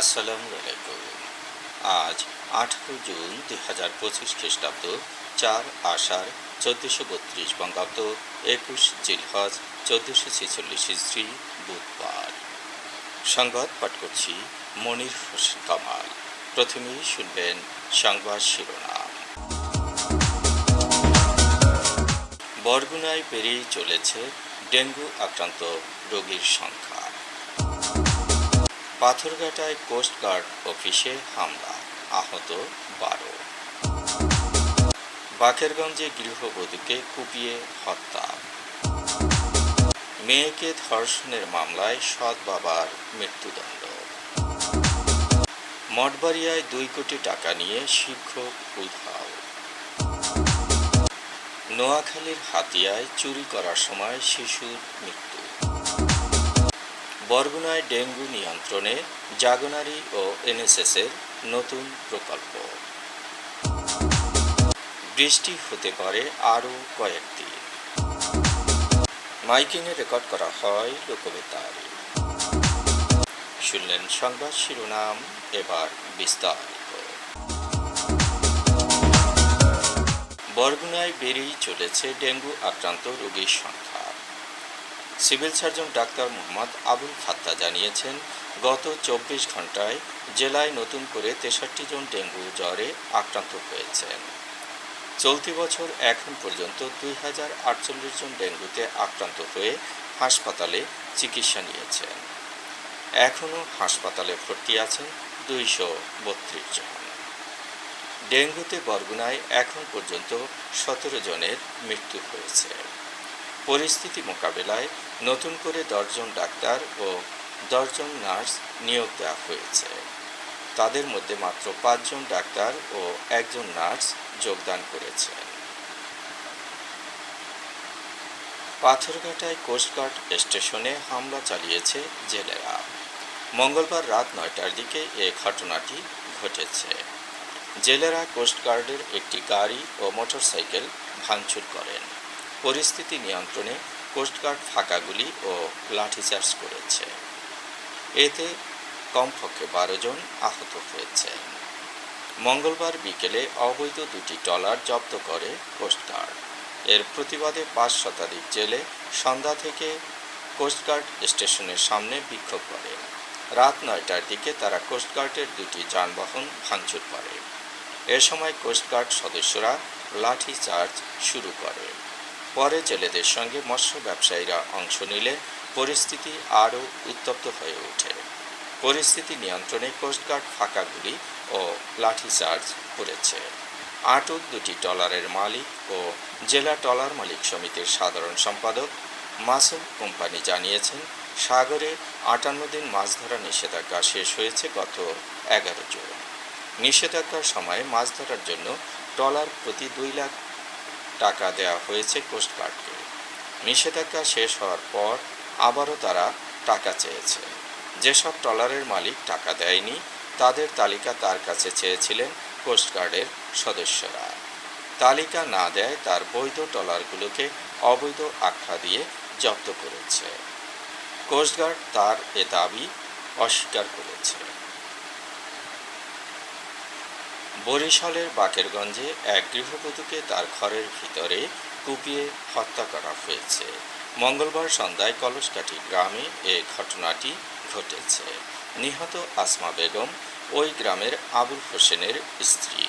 আসসালামু আলাইকুম। আজ আঠারো জুন দুই হাজার পঁচিশ খ্রিস্টাব্দ, চার আষাঢ় চোদ্দোশো বত্রিশ বঙ্গাব্দ, একুশ জিলহজ চোদ্দোশো ছেচল্লিশ শ্রী বুধবার। সংবাদ পাঠ করছি মনির হোসেন কামাল। প্রথমেই শুনবেন সংবাদ শিরোনাম। বরগুনায় বেড়েই চলেছে ডেঙ্গু আক্রান্ত রোগীর সংখ্যা। পাথরঘাটায় কোস্টগার্ড অফিসে হামলা, আহত বারো। বাকেরগঞ্জে গৃহবধূকে কুপিয়ে হত্যা। মেয়েকে ধর্ষণের মামলায় সৎ বাবার মৃত্যুদণ্ড। মঠবাড়িয়ায় দুই কোটি টাকা নিয়ে শিক্ষক উধাও। নোয়াখালীর হাতিয়ায় চুরি করার সময় শিশুর মৃত্যু। বরগুনায় ডেঙ্গু নিয়ন্ত্রণে জাগনারি ও এনএসএসের নতুন প্রকল্প। বৃষ্টি হতে পারে আরও কয়েকদিন মাইকিংয়ে রেকর্ড করা হয় লোকবেতারে। শুনলেন সংবাদ শিরোনাম, এবার বিস্তারিত। বরগুনায় বেড়েই চলেছে ডেঙ্গু আক্রান্ত রোগীর সংখ্যা। Civil surgeon doctor Mohammad Abul Fatta জানিয়েছেন, গত চব্বিশ ঘন্টায় জেলায় নতুন করে তেষট্টি জন ডেঙ্গু জ্বরে আক্রান্ত হয়েছেন চলতি বছর এখন পর্যন্ত দুই হাজার আটচল্লিশ জন ডেঙ্গুতে আক্রান্ত হয়ে হাসপাতালে চিকিৎসা নিয়েছেন। এখনও হাসপাতালে ভর্তি আছেন দুইশো বত্রিশ জন। ডেঙ্গুতে বরগুনায় এখন পর্যন্ত সতেরো জনের মৃত্যু হয়েছে। পরিস্থিতি মোকাবেলায় নতুন করে দশজন ডাক্তার ও দশজন নার্স নিয়োগ দেওয়া হয়েছে। তাদের মধ্যে মাত্র পাঁচজন ডাক্তার ও একজন নার্স যোগদান করেছে। পাথরঘাটায় কোস্টগার্ড স্টেশনে হামলা চালিয়েছে জেলেরা। মঙ্গলবার রাত নয়টার দিকে এ ঘটনাটি ঘটেছে। জেলেরা কোস্টগার্ডের একটি গাড়ি ও মোটরসাইকেল ভাঙচুর করেন। পরিস্থিতি নিয়ন্ত্রণে কোস্টগার্ড ফাঁকাগুলি ও লাঠিচার্জ করেছে। এতে কমপক্ষে বারো জন আহত হয়েছে। মঙ্গলবার বিকেলে অবৈধ দুটি ট্রলার জব্দ করে কোস্টগার্ড এর প্রতিবাদে পাঁচ শতাধিক জেলে সন্ধ্যা থেকে কোস্টগার্ড স্টেশনের সামনে বিক্ষোভ করে। রাত নয়টার দিকে তারা কোস্টগার্ডের দুটি যানবাহন ভাঙচুর করে। এ সময় কোস্টগার্ড সদস্যরা লাঠি চার্জ শুরু করে। পরে জেলেদের সঙ্গে মৎস্য ব্যবসায়ীরা অংশ নিলে পরিস্থিতি আরও উত্তপ্ত হয়ে ওঠে। পরিস্থিতি নিয়ন্ত্রণে কোস্টগার্ড ফাঁকা গুলি ও লাঠিচার্জ করেছে আটক দুটি ট্রলারের মালিক ও জেলা ট্রলার মালিক সমিতির সাধারণ সম্পাদক মাসুম কোম্পানি জানিয়েছেন, সাগরে আটান্ন দিন মাছ ধরা নিষেধাজ্ঞা শেষ হয়েছে গত এগারো জুন। নিষেধাজ্ঞার সময় মাছ ধরার জন্য ট্রলার প্রতি দুই লাখ টাকা দেওয়া হয়েছে কোস্টগার্ডকে নিষেধাজ্ঞা শেষ হওয়ার পর আবারও তারা টাকা চেয়েছে। যেসব ট্রলারের মালিক টাকা দেয়নি, তাদের তালিকা তার কাছে চেয়েছিলেন কোস্টগার্ডের সদস্যরা। তালিকা না দেয় তার বৈধ ট্রলারগুলোকে অবৈধ আখ্যা দিয়ে জব্দ করেছে। কোস্টগার্ড তার এ দাবি অস্বীকার করেছে। বরিশালের বাকেরগঞ্জে এক গৃহবধূকে তার ঘরের ভিতরে কুপিয়ে হত্যা করা হয়েছে। মঙ্গলবার সন্ধ্যায় কলসকাঠি গ্রামে এ ঘটনাটি ঘটেছে। নিহত আসমা বেগম ওই গ্রামের আবুল হোসেনের স্ত্রী।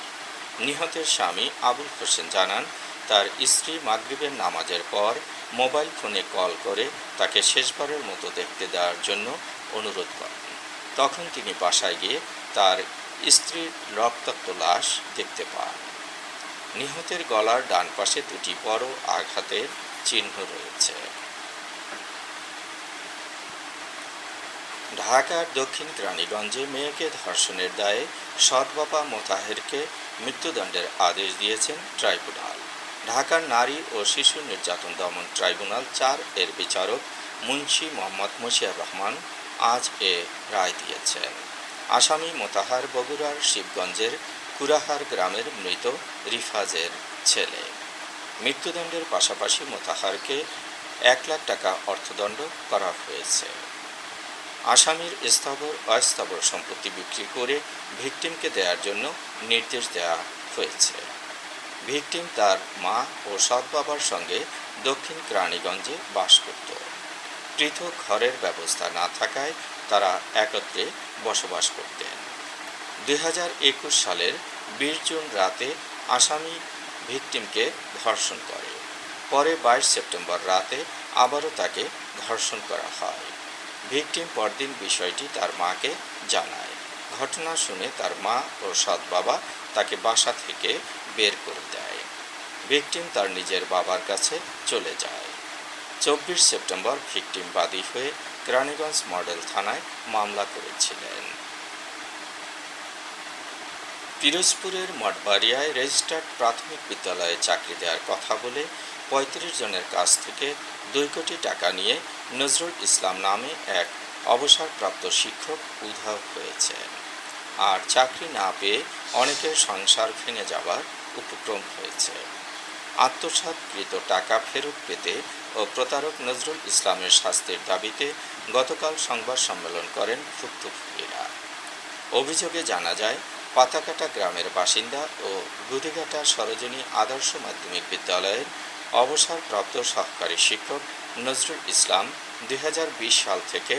নিহতের স্বামী আবুল হোসেন জানান, তার স্ত্রী মাগরিবের নামাজের পর মোবাইল ফোনে কল করে তাকে শেষবারের মতো দেখতে দেওয়ার জন্য অনুরোধ করেন। তখন তিনি বাসায় গিয়ে তার স্ত্রীর রক্তাক্ত লাশ দেখতে পান নিহতের গলার ডান পাশে দুটি বড় আঘাতের চিহ্ন রয়েছে। ঢাকার দক্ষিণ রানীগঞ্জে মেয়েকে ধর্ষণের দায়ে সৎ বাবা মোতাহেরকে মৃত্যুদণ্ডের আদেশ দিয়েছেন ট্রাইব্যুনাল। ঢাকার নারী ও শিশু নির্যাতন দমন ট্রাইব্যুনাল চার এর বিচারক মুন্সি মোহাম্মদ মশিয়ার রহমান আজ এ রায় দিয়েছেন। আসামি মোতাহার বগুড়ার শিবগঞ্জের কুরাহার গ্রামের মৃত রিফাজের ছেলে। মৃত্যুদণ্ডের পাশাপাশি মোতাহারকে এক লাখ টাকা অর্থদণ্ড করা হয়েছে। আসামির স্থাবর, অস্থাবর সম্পত্তি বিক্রি করে ভিকটিমকে দেওয়ার জন্য নির্দেশ দেওয়া হয়েছে। ভিকটিম তার মা ও সৎ বাবার সঙ্গে দক্ষিণ কেরানীগঞ্জে বাস করত। পৃথক ঘরের ব্যবস্থা না থাকায় তারা একত্রে বসবাস করতেন। দু হাজার একুশ সালের বিশ জুন রাতে আসামি ভিকটিমকে ধর্ষণ করে। পরে বাইশ সেপ্টেম্বর রাতে আবারও তাকে ধর্ষণ করা হয়। ভিকটিম পরদিন বিষয়টি তার মাকে জানায়। ঘটনা শুনে তার মা ও সৎ বাবা তাকে বাসা থেকে বের করে দেয়। ভিকটিম তার নিজের বাবার কাছে চলে যায়। চব্বিশ সেপ্টেম্বর ভিকটিম বাদী হয়ে কেরানীগঞ্জ মডেল থানায় মামলা করেছিলেন। পিরোজপুরের মঠবাড়িয়ায় রেজিস্টার্ড প্রাথমিক বিদ্যালয়ে চাকরি দেওয়ার কথা বলে পঁয়ত্রিশ জনের কাছ থেকে দুই কোটি টাকা নিয়ে নজরুল ইসলাম নামে এক অবসরপ্রাপ্ত শিক্ষক উধাও হয়েছে। আর চাকরি না পেয়ে অনেকের সংসার ভেঙে যাবার উপক্রম হয়েছে। আত্মসাৎকৃত টাকা ফেরত পেতে ও প্রতারক নজরুল ইসলামের শাস্তির দাবিতে গতকাল সংবাদ সম্মেলন করেন ভুক্তভোগীরা। অভিযোগে জানা যায়, পাতাকাটা গ্রামের বাসিন্দা ও গুদিঘাটা সরোজিনী আদর্শ মাধ্যমিক বিদ্যালয়ের অবসরপ্রাপ্ত সহকারী শিক্ষক নজরুল ইসলাম দুই হাজার বিশ সাল থেকে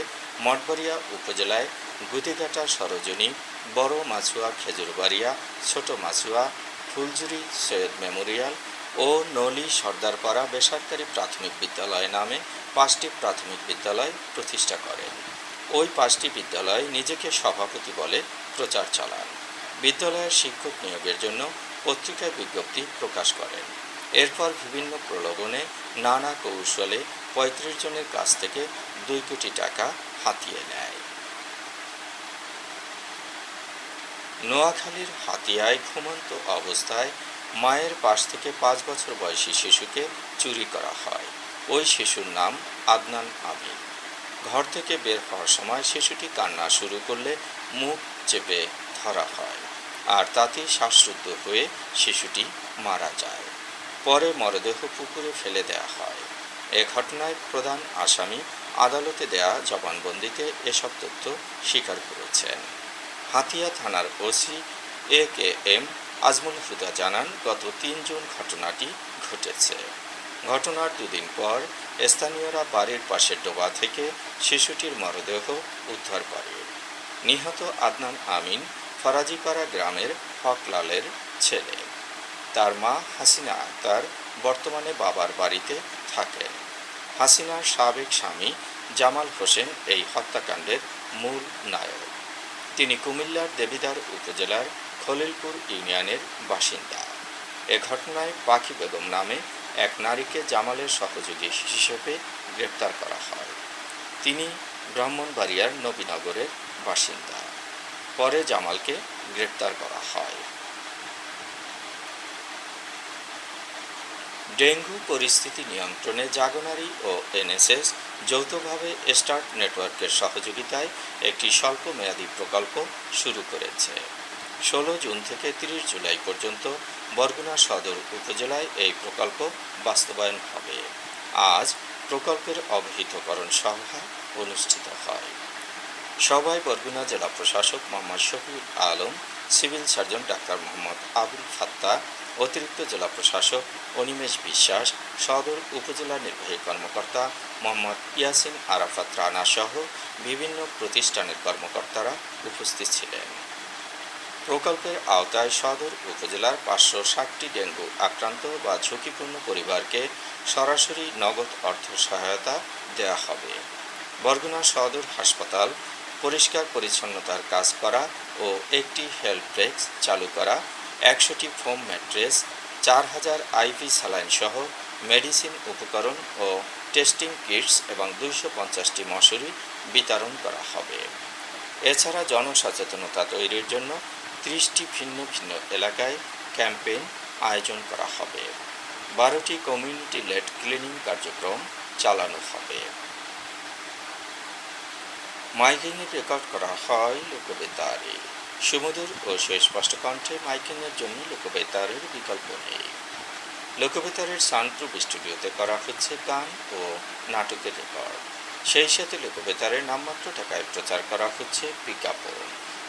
মঠবাড়িয়া উপজেলায় গুদিঘাটা সরোজনী, বড় মাছুয়া খেজুরবাড়িয়া, ছোট মাছুয়া ফুলজুরি সৈয়দ মেমোরিয়াল ও নলি সর্দারপাড়া বেসরকারি প্রাথমিক বিদ্যালয় নামে পাঁচটি প্রাথমিক বিদ্যালয় প্রতিষ্ঠা করেন ওই পাঁচটি বিদ্যালয় নিজেকে সভাপতি বলে প্রচার চালান। বিদ্যালয়ের শিক্ষক নিয়োগের জন্য পত্রিকায় বিজ্ঞপ্তি প্রকাশ করেন। এরপর বিভিন্ন প্রলোভনে নানা কৌশলে পঁয়ত্রিশ জনের কাছ থেকে দুই কোটি টাকা হাতিয়ে নেয়। নোয়াখালীর হাতিয়ায় ঘুমন্ত অবস্থায় মায়ের পাশ থেকে পাঁচ বছর বয়সী শিশুকে চুরি করা হয়। ওই শিশুর নাম আদনান আমিন। ঘর থেকে বের হওয়ার সময় শিশুটি কান্না শুরু করলে মুখ চেপে ধরা হয় আর তাতেই শ্বাসরুদ্ধ হয়ে শিশুটি মারা যায়। পরে মরদেহ পুকুরে ফেলে দেওয়া হয়। এ ঘটনায় প্রধান আসামি আদালতে দেয়া জবানবন্দিতে এসব তথ্য স্বীকার করেছেন। হাতিয়া থানার OC A K M Azmal Huda জানান, গত তিন জুন ঘটনাটি ঘটেছে। ঘটনার দুদিন পর স্থানীয়রা বাড়ির পাশের ডোবা থেকে শিশুটির মরদেহ উদ্ধার করে। নিহত আদনান আমিন ফরাজিপাড়া গ্রামের হকলালের ছেলে। তার মা হাসিনা আক্তার বর্তমানে বাবার বাড়িতে থাকেন হাসিনার সাবেক স্বামী জামাল হোসেন এই হত্যাকাণ্ডের মূল নায়ক। তিনি কুমিল্লার দেবিদার উপজেলার খলিলপুর ইউনিয়নের বাসিন্দা। এ ঘটনায় পাখি বেগম নামে এক নারীকে জামালের সহযোগী হিসেবে গ্রেপ্তার করা হয়। তিনি ব্রাহ্মণবাড়িয়ার নবীনগরের বাসিন্দা। পরে জামালকে গ্রেপ্তার করা হয়। ডেঙ্গু পরিস্থিতি নিয়ন্ত্রণে জাগনারি ও এনএসএস যৌথভাবে স্টার্ট নেটওয়ার্কের সহযোগিতায় একটি স্বল্পমেয়াদী প্রকল্প শুরু করেছে। ষোলো জুন থেকে তিরিশ জুলাই পর্যন্ত বরগুনা সদর উপজেলায় এই প্রকল্প বাস্তবায়ন হবে। আজ প্রকল্পের অবহিতকরণ সভা অনুষ্ঠিত হয়। সভায় বরগুনা জেলা প্রশাসক Mohammad Shafiul Alam, civil surgeon doctor Mohammad Abul Fatta, অতিরিক্ত জেলা প্রশাসক অনিমেষ বিশ্বাস, সদর উপজেলা নির্বাহী কর্মকর্তা মোহাম্মদ ইয়াসিন আরাফাত রানা সহ বিভিন্ন প্রতিষ্ঠানের কর্মকর্তারা উপস্থিত ছিলেন। প্রকল্পের আওতায় সদর উপজেলার পাঁচশো ষাটটি ডেঙ্গু আক্রান্ত বা ঝুঁকিপূর্ণ পরিবারকে সরাসরি নগদ অর্থ সহায়তা দেওয়া হবে। বরগুনা সদর হাসপাতাল পরিষ্কার পরিচ্ছন্নতার কাজ করা ও একটি হেল্প ডেস্ক চালু করা, একশোটি ফোম ম্যাট্রেস, চার হাজার আইভি স্যালাইন সহ মেডিসিন উপকরণ ও টেস্টিং কিটস এবং দুইশো পঞ্চাশটি মশুরি বিতরণ করা হবে। এছাড়া জনসচেতনতা তৈরির জন্য ত্রিশটি ভিন্ন ভিন্ন এলাকায় ক্যাম্পেইন আয়োজন করা হবে। বারোটি কমিউনিটি লেড ক্লিনিং কার্যক্রম চালানো হবে। মাইকিংয়ের রেকর্ড করা হয় লোকবেতারে। সুমধুর ও সুস্পষ্ট কণ্ঠে মাইকিংয়ের জন্য লোকবেতারের বিকল্প নেই। লোকবেতারের সানপ্রুফ স্টুডিওতে করা হচ্ছে গান ও নাটকের রেকর্ড। সেই সাথে লোকবেতারের নামমাত্র টাকায় প্রচার করা হচ্ছে বিজ্ঞাপন।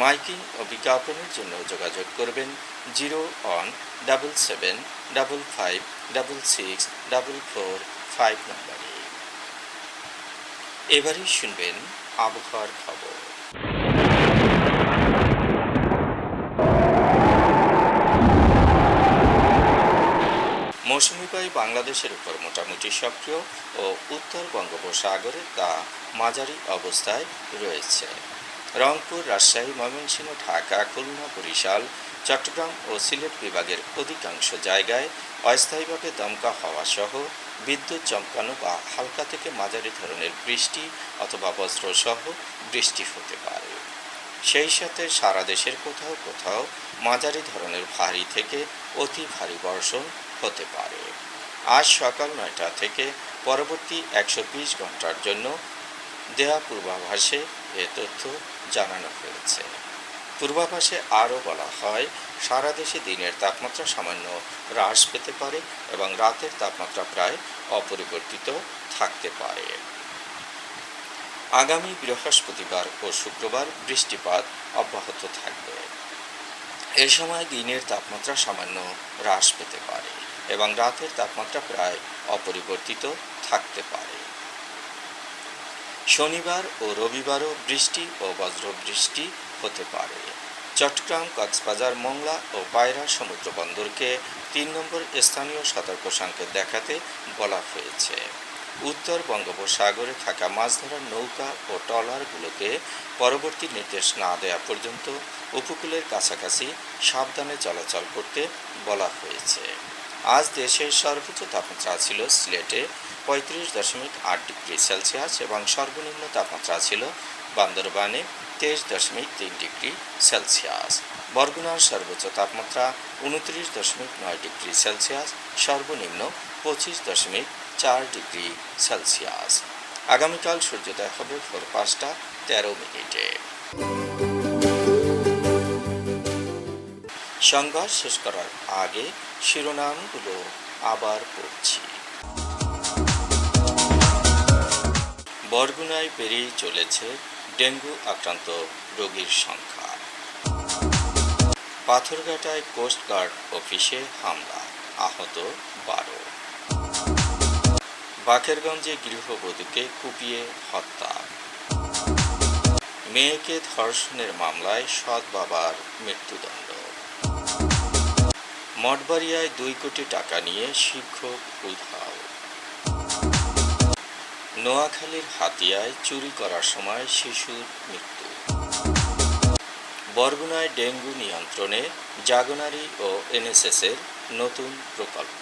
মাইকিং ও বিজ্ঞাপনের জন্য যোগাযোগ করবেন zero one double seven double five double six double four five নম্বরে। এবারে শুনবেন আবহাওয়ার খবর। মৌসুমি বায়ু বাংলাদেশের উপর মোটামুটি সক্রিয় ও উত্তর বঙ্গোপসাগরে তা মাঝারি অবস্থায় রয়েছে। রংপুর, রাজশাহী, ময়মনসিংহ, ঢাকা, খুলনা, বরিশাল, চট্টগ্রাম ও সিলেট বিভাগের অধিকাংশ জায়গায় অস্থায়ীভাবে দমকা হওয়া সহ বিদ্যুৎ চমকানো বা হালকা থেকে মাঝারি ধরনের বৃষ্টি অথবা বজ্রসহ বৃষ্টি হতে পারে। সেই সাথে সারা দেশের কোথাও কোথাও মাঝারি ধরনের ভারী থেকে অতি ভারী বর্ষণ হতে পারে। আজ সকাল নয়টা থেকে পরবর্তী একশো বিশ ঘণ্টার জন্য দেয়া পূর্বাভাসে এ তথ্য জানানো হয়েছে। পূর্বাভাসে আরও বলা হয়, সারা দেশে দিনের তাপমাত্রা সামান্য হ্রাস পেতে পারে এবং রাতের তাপমাত্রা প্রায় অপরিবর্তিত থাকতে পারে। আগামী বৃহস্পতিবার ও শুক্রবার বৃষ্টিপাত অব্যাহত থাকবে। এ সময় দিনের তাপমাত্রা সামান্য হ্রাস পেতে পারে এবং রাতের তাপমাত্রা প্রায় অপরিবর্তিত থাকতে পারে। শনিবার ও রবিবারও বৃষ্টি ও বজ্রবৃষ্টি হতে পারে। চট্টগ্রাম, কক্সবাজার, মংলা ও পায়রা সমুদ্র বন্দরকে তিন নম্বর স্থানীয় সতর্ক সংকেত দেখাতে বলা হয়েছে। উত্তর বঙ্গোপসাগরে থাকা মাছ ধরার নৌকা ও ট্রলারগুলোকে পরবর্তী নির্দেশ না দেওয়া পর্যন্ত উপকূলের কাছাকাছি সাবধানে চলাচল করতে বলা হয়েছে। আজ দেশের সর্বোচ্চ তাপমাত্রা ছিল সিলেটে পঁয়ত্রিশ দশমিক আট ডিগ্রি সেলসিয়াস এবং সর্বনিম্ন তাপমাত্রা ছিল বান্দরবানে তেইশ দশমিক তিন ডিগ্রি সেলসিয়াস। বরগুনার সর্বোচ্চ তাপমাত্রা উনত্রিশ দশমিক নয় ডিগ্রি সেলসিয়াস, সর্বনিম্ন পঁচিশ দশমিক চার ডিগ্রি সেলসিয়াস। আগামীকাল সূর্যোদয় হবে ভোর পাঁচটা তেরো মিনিটে। সংবাদ শেষ করার আগে শিরোনামগুলো আবার পড়ছি। বরগুনায় বেড়েই চলেছে ডেঙ্গু আক্রান্ত রোগীর সংখ্যা। পাথরঘাটায় কোস্টগার্ড অফিসে হামলা, আহত বারো। বাকেরগঞ্জে গৃহবধূকে কুপিয়ে হত্যা। মেয়েকে ধর্ষণের মামলায় সৎ বাবার মৃত্যুদণ্ড। মঠবাড়িয়ায় দুই কোটি টাকা নিয়ে শিক্ষক উধাও নোয়াখালীর হাতিয়ায় চুরি করার সময় শিশুর মৃত্যু। বরগুনায় ডেঙ্গু নিয়ন্ত্রণে জাগনারি ও এনএসএসের নতুন প্রকল্প।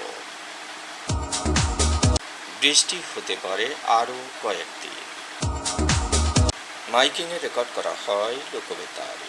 বৃষ্টি হতে পারে আরও কয়েকদিন মাইকিংয়ে রেকর্ড করা হয় লোকবেতারে।